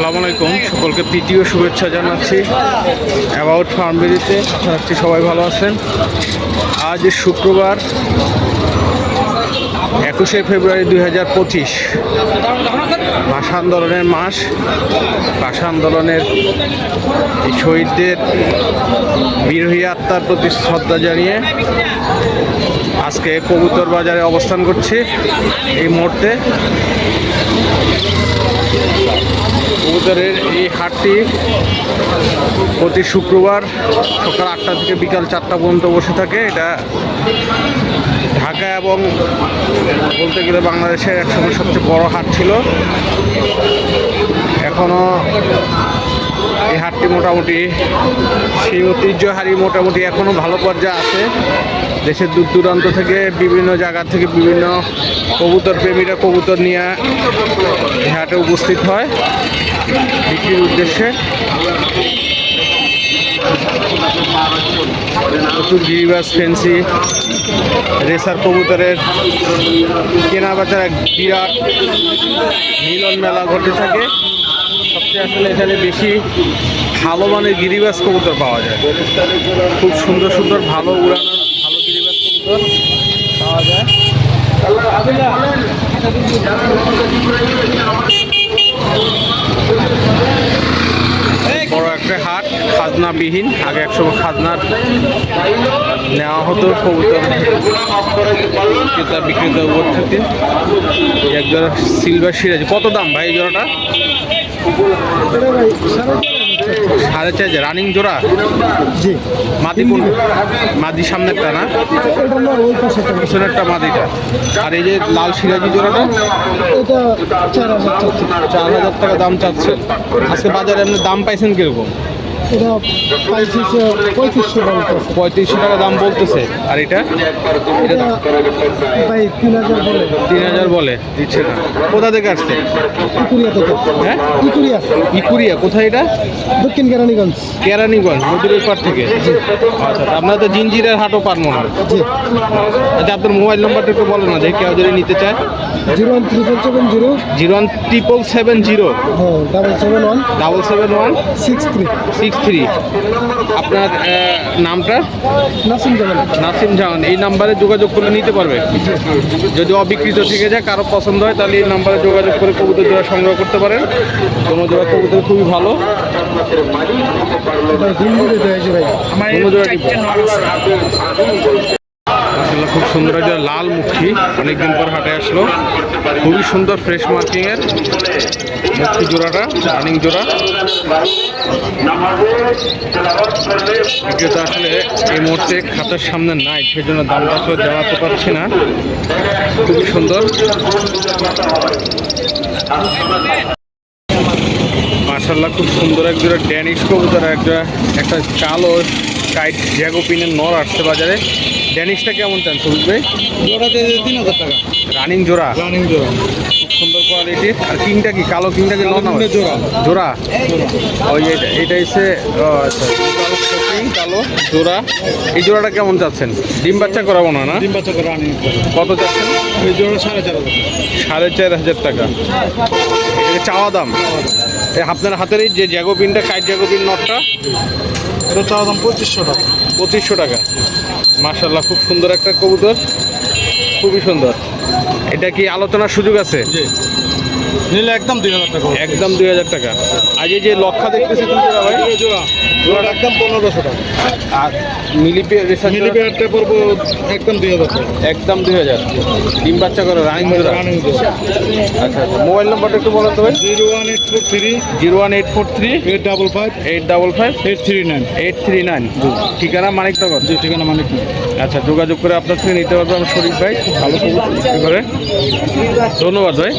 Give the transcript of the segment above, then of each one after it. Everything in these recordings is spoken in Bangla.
আসসালামু আলাইকুম। সকলকে প্রীতীয় শুভেচ্ছা জানাচ্ছি। অ্যাবাউট ফার্মবেরিতে আশা রাখছি সবাই ভালো আছেন? আজ শুক্রবার, একুশে ফেব্রুয়ারি দুই হাজার পঁচিশ। ভাষা আন্দোলনের মাস। ভাষা আন্দোলনের শহীদদের বিরোহী আত্মার প্রতি শ্রদ্ধা জানিয়ে আজকে কবুতর বাজারে অবস্থান করছি এই মুহূর্তে। কবুতরের এই হাটটি প্রতি শুক্রবার সকাল আটটা থেকে বিকাল চারটা পর্যন্ত বসে থাকে। এটা ঢাকা এবং বলতে গেলে বাংলাদেশের একসময় সবচেয়ে বড় হাট ছিল। এখনও এই হাটটি মোটামুটি সেই ঐতিহ্যহারি মোটামুটি এখনও ভালো পর্যায়ে আছে। দেশের দূর দূরান্ত থেকে বিভিন্ন জায়গা থেকে বিভিন্ন কবুতর প্রেমীরা কবুতর নিয়ে হাটে উপস্থিত হয়। বিক্রির উদ্দেশ্যে। প্রচুর গিরিবাস ফেন্সি রেসার কবুতরের কেনা বেচার এক বিরাট মিলন মেলা ঘটে থাকে। সবচেয়ে আসলে এখানে বেশি ভালো মানের গিরিবাস কবুতর পাওয়া যায়। খুব সুন্দর সুন্দর ভালো উড়ানোর গিরিবাস পাওয়া যায় বড় একটা হাট, খাজনাবিহীন। আগে একসময় খাজনার নেওয়া হতো, কবুতর ক্রেতা, বিক্রেতা উপর থেকে। এই এক জোড়া সিলভার সিরাজ। কত দাম ভাই জোড়াটা? সাড়ে চার যে রানিং জোড়া? জি। মাদি কোন? মাদি সামনেরটা না? পিছনেরটা মাদিটা। আর এই যে লাল সিরাজি জোড়াটা? এটা চার হাজার চার হাজার টাকা দাম চাচ্ছে। আজকে বাজারে আপনি দাম পাইছেন কীরকম? এটা পঁয়ত্রিশশো পঁয়ত্রিশশো পঁয়ত্রিশশো টাকা দাম বলতেছে। আর এটা? এটা ভাই তিন হাজার বলে। তিন হাজার বলে দিচ্ছে না। কোথা থেকে আসছে? ইকুরিয়া থেকে। হ্যাঁ? ইকুরিয়া। ইকুরিয়া কোথায় এটা? দক্ষিণ কেরানীগঞ্জ। কেরানীগঞ্জ নদীর পার থেকে? আচ্ছা আপনারা তো জিঞ্জিরের হাটও পার মনে জি। আচ্ছা আপনার মোবাইল নাম্বারটা একটু বলেন না দেখি কেউ যদি নিতে চায়। Zero one triple seven zero. Zero one triple seven zero. হ্যাঁ double seven one double seven one six three. Six three আপনার নামটা? নাসিম জাহান নাসিম জাহান এই নাম্বারে যোগাযোগ করে নিতে পারবে। যদি অবিকৃত থেকে যায় কারও পছন্দ হয় তাহলে এই নাম্বারে যোগাযোগ করে কবুতর জোড়া সংগ্রহ করতে পারেন। কোনো জোড়া কবুতর খুবই ভালো। এটা হিন্দিতে দেয় ভাই কোনো জোড়া মাসাল্লাহ খুব সুন্দর একটা লাল মুখি অনেকদিন পর হাটে আসলো। খুবই সুন্দর ফ্রেশ মার্কিং এর মুখী জোড়াটা রানিং জোড়া। বিক্রেতা আসলে এই মুহূর্তে খাতার সামনে নাই, সেজন্য দামটা তো জানাতে পারছি না। খুবই সুন্দর। মার্শাল্লাহ খুব সুন্দর এক জোড়া ড্যানিশ কবুতর এক জোড়া একটা কালো কাইট জ্যাগোপিনের নর আসছে বাজারে। ড্যানিশটা কেমন চান সবুজ ভাই? জোড়াতে তিন হাজার টাকা। রানিং জোড়া? রানিং জোড়া। খুব সুন্দর কোয়ালিটির আর কিংটা কি? কালো কিংটা কি জোড়া। জোড়া? ওই এটা এটা হচ্ছে আচ্ছা। কালো জোড়া। এই জোড়াটা কেমন চাচ্ছেন? ডিম বাচ্চা করাবো না না? তিন বাচ্চা করে কত চাচ্ছেন? এই জোড়া সাড়ে চার হাজার সাড়ে চার হাজার টাকা। এটা চাওয়া দাম? এই আপনার হাতের এই যে জ্যাগোপিনটা কাইট জ্যাগোপিন নটটা এটা চাওয়া দাম পঁচিশশো টাকা। পঁচিশশো টাকা। মার্শাল্লাহ খুব সুন্দর একটা কবুতর। খুবই সুন্দর। এটা কি আলোচনার সুযোগ আছে? জি। নিলে একদম দুই হাজার টাকা। একদম দুই হাজার টাকা। এই যে লক্ষা দেখতেছি জোড়া ভাই জোড়া জোড়া একদম পনেরোশো টাকা। আর মিলিপে রেসার মিলি পেয়ারটা পড়ব একদম দুই হাজার টাকা। একদম দুই হাজার। ডিম বাচ্চা করে রানিং জোড়া। রানিং জোড়া। আচ্ছা আচ্ছা মোবাইল নাম্বারটা একটু বলেন তো ভাই। Zero one eight four three. Zero one eight four three. Eight double five. Eight double five. Eight three nine. Eight three nine. ঠিকানা মানিকনগর? জি ঠিকানা মানে কি আচ্ছা যোগাযোগ করে আপনার থেকে নিতে পারব আমি শরীফ ভাই। খুব ভালো করে ধন্যবাদ ভাই।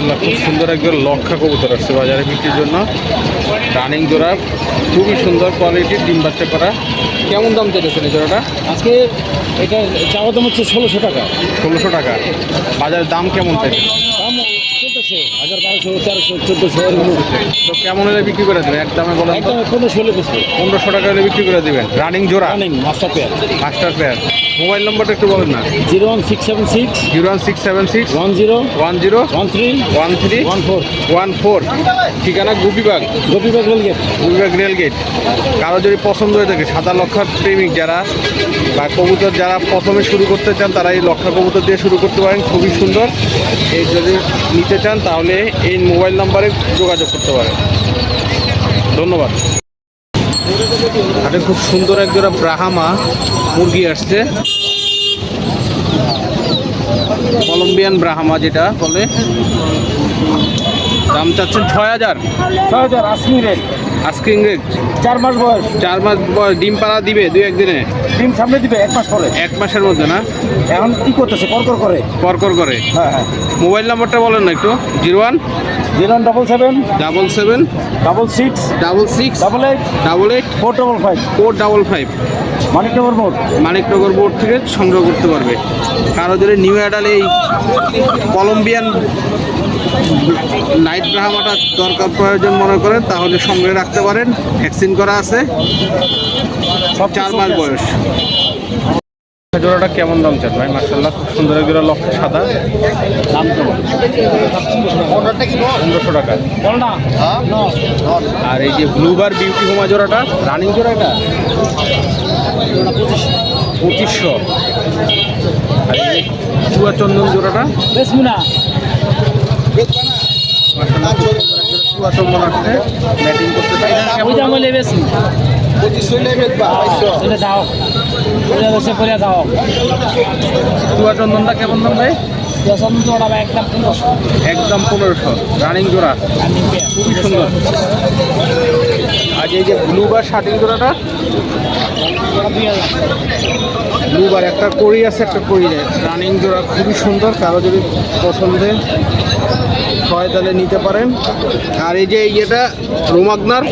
মার্শাল্লাহ খুব সুন্দর একজন লক্ষা কবুতর আসছে বাজারে বিক্রির জন্য। রানিং জোড়া খুবই সুন্দর কোয়ালিটির ডিম বাচ্চা করা। কেমন দাম চেয়েছেন এই জোড়াটা? আজকে এটা চাওয়া দাম হচ্ছে ষোলোশো টাকা। ষোলোশো টাকা। বাজারের দাম কেমন চাইছেন? হাজার বারোশো বারোশো তেরোশো চোদ্দোশো এরকম। তো কেমন হলে বিক্রি করে দেবেন বলেন একদম পনেরোশো হলে বেশি পনেরোশো টাকা হলে বিক্রি করে দেবেন। রানিং জোড়া? Running master pair master pair mobile নম্বরটা একটু বলেন না। Zero one six seven six zero one six seven six one zero one zero one three one three one four. One four ঠিকানা Gupibag. Gopibag rail gate Gupibag rail gate কারও যদি পছন্দ হয়ে থাকে সাদা লক্ষার প্রেমিক যারা বা কবুতর যারা প্রথমে শুরু করতে চান তারা এই লক্ষা কবুতর দিয়ে শুরু করতে পারেন। খুবই সুন্দর। এই যদি নিতে চান তাহলে এই মোবাইল নাম্বারে যোগাযোগ করতে পারেন ধন্যবাদ। হাটে খুব সুন্দর এক জোড়া ব্রাহামা মুরগি আসছে। কলম্বিয়ান ব্রাহামা যেটা বলে। দাম চাচ্ছেন ছয় হাজার। ছয় হাজার আশি রেট। Asking rate. চার মাস বয়স। চার মাস বয়স ডিম পাড়া দিবে দুই একদিনে। ডিম সামনে দিবে এক মাস পরে। এক মাসের মধ্যে না? এখন কি করতেছে? করকর করে করকর করে হ্যাঁ হ্যাঁ। মোবাইল নাম্বারটা বলেন না একটু। Zero one? Zero one double seven? Double seven? Double six? Double six? Double eight? Double eight? Four double five? Four double five? Maniknagar মোড়। মানিকনগর বোর্ড থেকে সংগ্রহ করতে পারবে। কারও যদি নিউ অ্যাডাল এই কলম্বিয়ান নাইট ব্রাহামাটা দরকার প্রয়োজন মনে করেন তাহলে সঙ্গে রাখতে পারেন ভ্যাকসিন করা আছে সব চার মাস বয়স। জোড়াটা কেমন দাম চান ভাই? মার্শাল্লাহ খুব সুন্দর এক জোড়া লক্ষ সাদা। দাম কেমন? পনেরোশো টাকা। আর এই যে ব্লুবার বিউটি হোমা জোড়াটা রানিং জোড়া এটা? পঁচিশশো। আর এই চুয়া চন্দন জোড়াটা? আসছে ব্যাটিং করতে পারে যাও করে যাও চুয়া চন্দনটা কেমন দাম ভাই একদম পনেরোশো রানিং জোড়া। খুবই সুন্দর। আর এই যে ব্লু বা শার্টিং জোড়াটা ব্লুবার একটা করি আছে, একটা কড়ি নেই। রানিং জোড়া খুবই সুন্দর, কারও যদি পছন্দের হয় তাহলে নিতে পারেন। আর এই যে ইয়েটা রোমাগনার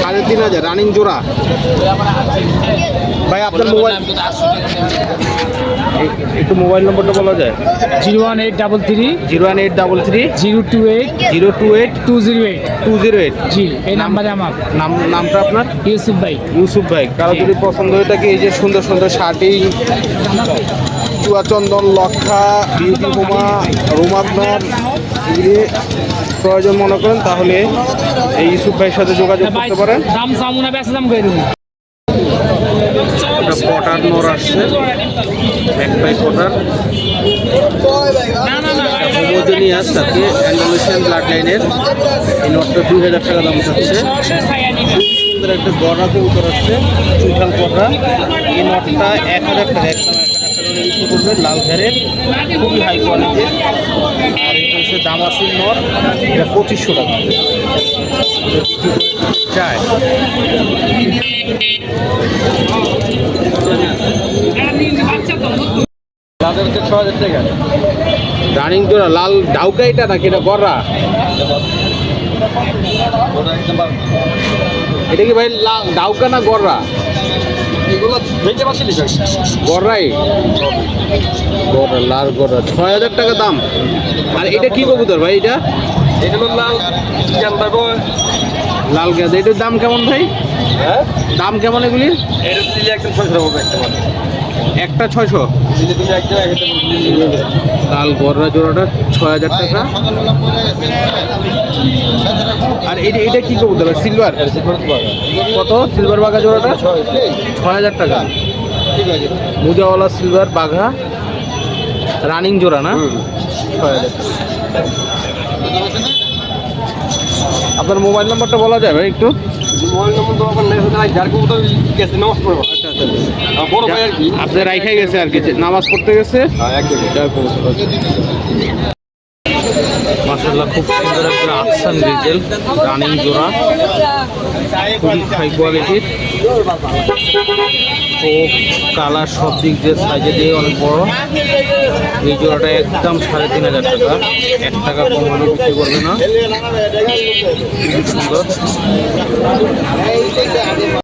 সাড়ে তিন হাজার, রানিং জোড়া। ভাই, আপনার মোবাইল একটু মোবাইল নম্বরটা বলা যায়? Zero one eight double three zero one eight double three zero two eight zero two eight two zero eight. Two zero eight. জি এই নাম্বারে আমার। নাম নামটা আপনার? ইউসুফ ভাই। ইউসুফ ভাই। কারও যদি পছন্দ হয়ে থাকে এই যে সুন্দর সুন্দর শার্টিং চুয়াচন্দন লক্ষা বিউটি হোমা রোমাগনার এগুলি প্রয়োজন মনে করেন তাহলে এই ইউসুফ ভাইয়ের সাথে যোগাযোগ করতে পারেন। দাম সামুনা বেশি দাম করে একটা পটার নোর আসছে এক পাই পটার হোমোজেনিয়াস ব্লাড লাইনের এই নোটটা দুই হাজার টাকা দাম চাচ্ছে। সুন্দর একটা গড়া কবুতর আসছে এই নটটা এক হাজার টাকা এক হাজার টাকা করে বিক্রি করবে লাল ঘেরের খুবই হাই কোয়ালিটির আর এটা হচ্ছে দামাসির নট এটা পঁচিশশো টাকা। চায় রানিং জোড়া লাল ডাউকা এটা নাকি? এটা গড়া এটা কি ভাই লাল ডাউকা না গড়া লাল ছয় হাজার টাকা দাম। আর এটা কি কবুতর ভাই এটা? এটা হলো লাল লাল গেঁদা এটার দাম কেমন ভাই? হ্যাঁ? দাম কেমন এগুলি এটা একদম ছয়শো টাকা একটা ছয়শো? লাল গড়া জোড়াটা ছয় হাজার টাকা। আর এটা এটা কি হবে সিলভার কত? সিলভার বাঘা জোড়াটা? ছয় হাজার। টাকা। ঠিক আছে। মুজাওয়ালা সিলভার বাঘা। রানিং জোড়া না? ছয় হাজার। আপনার মোবাইল নাম্বারটা বলা যাবে একটু। মোবাইল নম্বর তো আমার নেই যার কবুতর গেছে নামাজ আপনি রাইখাই গেছে আর কি যে নামাজ পড়তে গেছে। হ্যাঁ মাসাল্লাহ খুব সুন্দর একটা আফসান ডিজেল রানিং জোড়া। খুবই হাই কোয়ালিটির তো কালার সব দিক দিয়ে সাইজে দিয়ে অনেক বড়। এই জোড়াটা একদম সাড়ে তিন হাজার টাকা। এক টাকা কম হলে বিক্রি করবে না। সুন্দর।